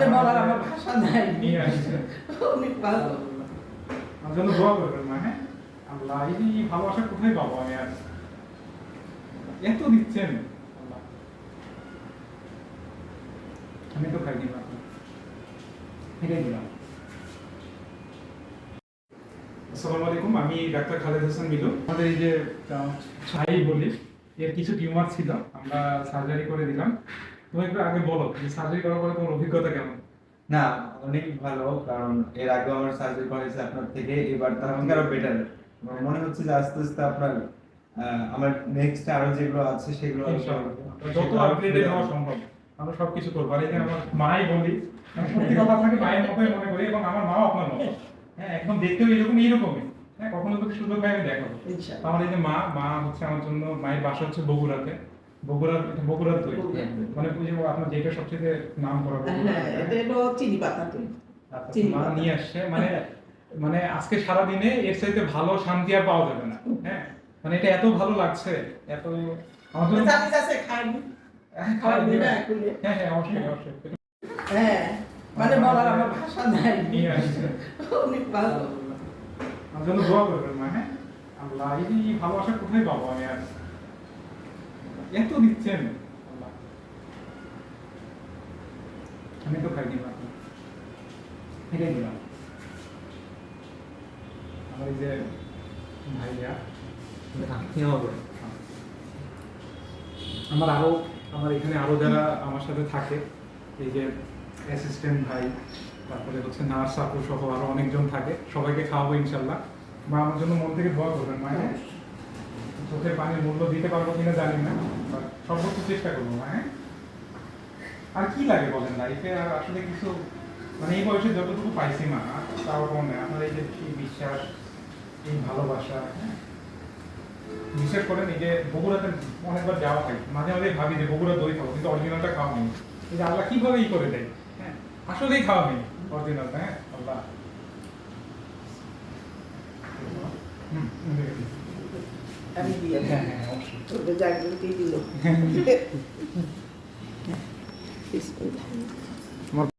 মানে বলার আমার ভাষা নাই। অনেক ভালো আমার জন্য দোয়া করবেন মা হ্যাঁ? আল্লাহ এই ভালোবাসা কোথায় পাবো আমি আর? এত দিচ্ছেন। আমি তো খাইনি মা এটাই দিলাম। আসসালামু আলাইকুম আমি ডাক্তার খালেদ হাসান মিলু আমাদের এই যে ছাই বলি এর কিছু টিউমার ছিল আমরা সার্জারি করে দিলাম। তুমি একটু আগে বলো সার্জারি করার পরে তোমার অভিজ্ঞতা কেমন? না অনেক ভালো কারণ এর আগে আমার সার্জারি করেছে আপনার থেকে এবার তার থেকে আরও বেটার মনে হচ্ছে যে আস্তে আস্তে আপনার আমার নেক্সট আরও যেগুলো আছে সেগুলো যত আপগ্রেডেড হওয়া সম্ভব আমরা সবকিছু করব। আর যে আমার মাই বলি সত্যি কথা আপনাকে মায়ের মতোই মনে করি এবং আমার মাও আপনার মতো। হ্যাঁ একদম দেখতেও এরকম এইরকমই। হ্যাঁ কখনো তো সুযোগ পাই আমি দেখাবো। আমার এই যে মা মা হচ্ছে আমার জন্য মায়ের বাসা হচ্ছে বগুড়াতে। বগুড়ার বগুড়ার দই। মানে বুঝে আপনার যেটা সবচেয়ে নাম করা হ্যাঁ এটা হলো চিনি পাতা তুই আচ্ছা, মা নিয়ে আসছে মানে মানে আজকে সারা দিনে এর চাইতে ভালো শান্তি আর পাওয়া যাবে না হ্যাঁ? মানে এটা এত ভালো লাগছে এত খাওয়াবি হ্যাঁ হ্যাঁ অবশ্যই অবশ্যই। হ্যাঁ মানে বলার আমার ভাষা নাই। নিয়ে আসছে। অনেক ভালো। আমার জন্য দোয়া করবেন মা হ্যাঁ? আল্লাহ এই ভালোবাসা কোথায় পাবো আমি আর? এত দিচ্ছেন? আমি তো খাইনি মা এটাই দিলাম। আমার যে ভাইয়া আমার আরও আমার এখানে আরও যারা আমার সাথে থাকে এই যে অ্যাসিস্ট্যান্ট ভাই তারপরে হচ্ছে নার্স আপু সহ আরও অনেকজন থাকে সবাইকে খাওয়াবো ইনশাল্লাহ। মা আমার জন্য মন থেকে দোয়া করবেন মা হ্যাঁ? চোখের পানির মূল্য দিতে পারব কিনা জানি না সর্বোচ্চ চেষ্টা করব হ্যাঁ? আর কি লাগে বলেন লাইফে আর আসলে কিছু মানে এই বয়সে যতটুকু পাইছি মা তাও মনে আপনার এই যে এই বিশ্বাস এই ভালোবাসা হ্যাঁ? বিশেষ করে নিজে বগুড়াতে অনেকবার যাওয়া হয় মাঝে মাঝে ভাবি যে বগুড়া দই খাব কিন্তু অরিজিনালটা খাওয়া হয়নি। এই যে আল্লাহ কীভাবে ই করে দেয় হ্যাঁ? আসলেই খাওয়া হয়নি অরিজিনালটা হ্যাঁ? আল্লাহ। হুম, দেখে দিই। আমি দিয়ে হ্যাঁ হ্যাঁ